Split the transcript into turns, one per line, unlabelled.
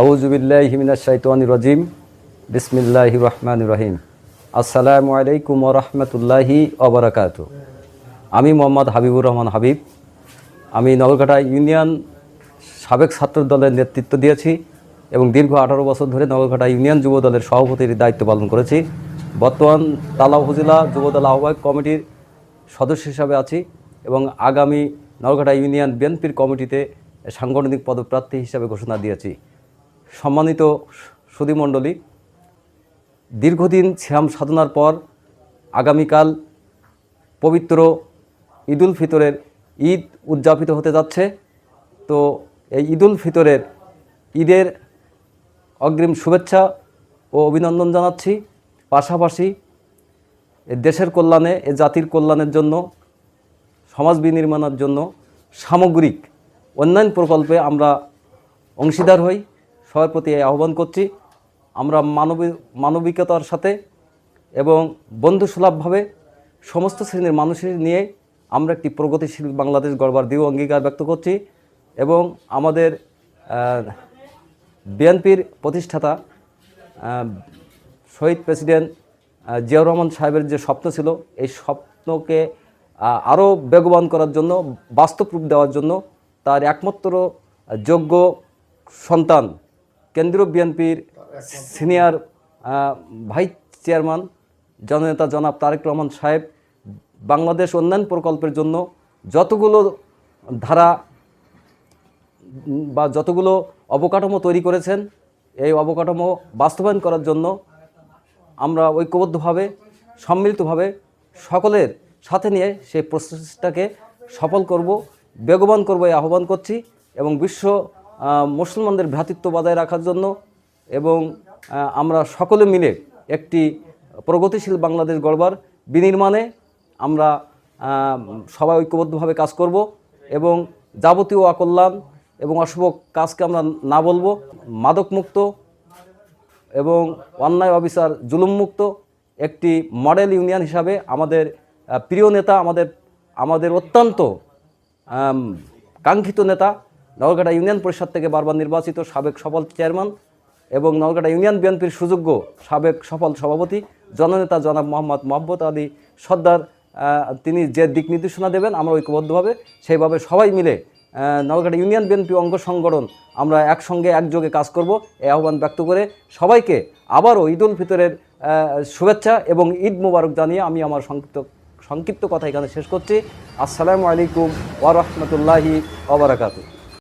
আউজুবিল্লাহ হিমিনা শাইতানি রজিম। বিসমিল্লাহ রহমান রহিম। আসসালামু আলাইকুম রহমতুল্লাহি অবরাকাত আমি মোহাম্মদ হাবিবুর রহমান হাবিব। আমি নগরকাটা ইউনিয়ন সাবেক ছাত্র দলের নেতৃত্ব দিয়েছি এবং দীর্ঘ আঠারো বছর ধরে নগরকাটা ইউনিয়ন যুব দলের সভাপতির দায়িত্ব পালন করেছি। বর্তমান তালা উপজেলা যুবদল আহ্বায়ক কমিটির সদস্য হিসাবে আছি এবং আগামী নগরকাটা ইউনিয়ন বিএনপির কমিটিতে সাংগঠনিক পদপ্রার্থী হিসাবে ঘোষণা দিয়েছি। সম্মানিত সুধীমণ্ডলী, দীর্ঘদিন শ্যাম সাধনার পর আগামীকাল পবিত্র ঈদুল ফিতরের ঈদ উদযাপিত হতে যাচ্ছে। তো এই ঈদুল ফিতরের ঈদের অগ্রিম শুভেচ্ছা ও অভিনন্দন জানাচ্ছি। পাশাপাশি এ দেশের কল্যাণে, এ জাতির কল্যাণের জন্য সমাজ বিনির্মাণের জন্য সামগ্রিক অন্যান্য প্রকল্পে আমরা অংশীদার হই। সবার প্রতি আহ্বান করছি। আমরা মানবিক মানবিকতার সাথে এবং বন্ধুসুলভভাবে সমস্ত শ্রেণির মানুষের নিয়ে আমরা একটি প্রগতিশীল বাংলাদেশ গড়বার দৃঢ় অঙ্গীকার ব্যক্ত করছি এবং আমাদের বিএনপির প্রতিষ্ঠাতা শহীদ প্রেসিডেন্ট জিয়াউর রহমান সাহেবের যে স্বপ্ন ছিল, এই স্বপ্নকে আরও বেগবান করার জন্য, বাস্তব রূপ দেওয়ার জন্য তার একমাত্র যোগ্য সন্তান কেন্দ্রীয় বিএনপির সিনিয়র ভাইস চেয়ারম্যান, জননেতা জনাব তারেক রহমান সাহেব বাংলাদেশ উন্নয়ন প্রকল্পের জন্য যতগুলো ধারা বা যতগুলো অবকাঠামো তৈরি করেছেন, এই অবকাঠামো বাস্তবায়ন করার জন্য আমরা ঐক্যবদ্ধভাবে, সম্মিলিতভাবে সকলের সাথে নিয়ে সেই প্রচেষ্টাকে সফল করব, বেগবান করব এই আহ্বান করছি এবং বিশ্ব মুসলমানদের ভ্রাতৃত্ব বজায় রাখার জন্য এবং আমরা সকলে মিলে একটি প্রগতিশীল বাংলাদেশ গড়বার বিনির্মাণে আমরা সবাই ঐক্যবদ্ধভাবে কাজ করব এবং যাবতীয় অকল্যাণ এবং অশুভ কাজকে আমরা না বলব, মাদকমুক্ত এবং অন্যায় অফিসার জুলুমমুক্ত একটি মডেল ইউনিয়ন হিসাবে আমাদের প্রিয় নেতা, আমাদের আমাদের অত্যন্ত কাঙ্ক্ষিত নেতা নগরকাটা ইউনিয়ন পরিষদ থেকে বারবার নির্বাচিত সাবেক সফল চেয়ারম্যান এবং নগরকাটা ইউনিয়ন বিএনপির সুযোগ্য সাবেক সফল সভাপতি জননেতা জনাব মোহাম্মদ মোহাম্মদ আলী সর্দার তিনি যে দিক নির্দেশনা দেবেন, আমরা ঐক্যবদ্ধভাবে সেইভাবে সবাই মিলে নগরকাটা ইউনিয়ন বিএনপি অঙ্গ সংগঠন আমরা একসঙ্গে একযোগে কাজ করব। এই আহ্বান ব্যক্ত করে সবাইকে আবারও ঈদ উল ফিতরের শুভেচ্ছা এবং ঈদ মুবারক জানিয়ে আমি আমার সংক্ষিপ্ত সংক্ষিপ্ত কথা এখানে শেষ করছি। আসসালামু আলাইকুম ওয়া রাহমাতুল্লাহি ওয়া বারাকাতুহু।